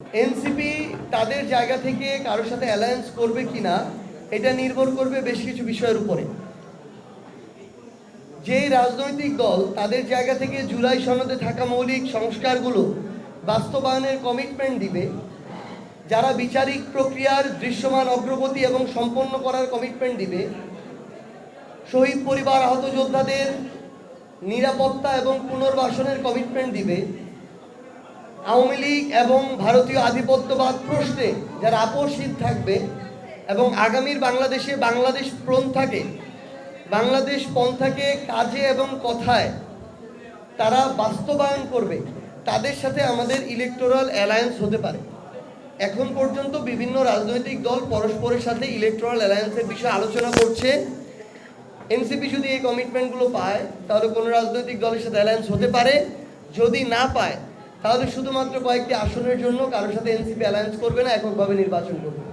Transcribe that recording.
NCP তাদের জায়গা থেকে কারোর সাথে অ্যালায়েন্স করবে কিনা এটা নির্ভর করবে বেশ কিছু বিষয়ের উপরে। যেই রাজনৈতিক দল তাদের জায়গা থেকে জুলাই সনদে থাকা মৌলিক সংস্কারগুলো বাস্তবায়নের কমিটমেন্ট দিবে, যারা বিচারিক প্রক্রিয়ার দৃশ্যমান অগ্রগতি এবং সম্পন্ন করার কমিটমেন্ট দিবে, শহীদ পরিবার আহত যোদ্ধাদের নিরাপত্তা এবং পুনর্বাসনের কমিটমেন্ট দিবে আওয়ামী লীগ এবং ভারতীয় আধিপত্যবাদ প্রশ্নে যারা আপোষহীন থাকবে এবং আগামীর বাংলাদেশে বাংলাদেশ পন্থাকে বাংলাদেশ পন্থাকে কাজে এবং কথায় তারা বাস্তবায়ন করবে, তাদের সাথে আমাদের ইলেকটোরাল অ্যালায়েন্স হতে পারে। এখন পর্যন্ত বিভিন্ন রাজনৈতিক দল পরস্পরের সাথে ইলেকটোরাল অ্যালায়েন্সের বিষয়ে আলোচনা করছে। এনসিপি যদি এই কমিটমেন্টগুলো পায়, তাহলে কোনো রাজনৈতিক দলের সাথে অ্যালায়েন্স হতে পারে। যদি না পায় তাহলে শুধুমাত্র কয়েকটি আসনের জন্য কারোর সাথে এনসিপি অ্যালায়েন্স করবে না এককভাবে নির্বাচন করবে।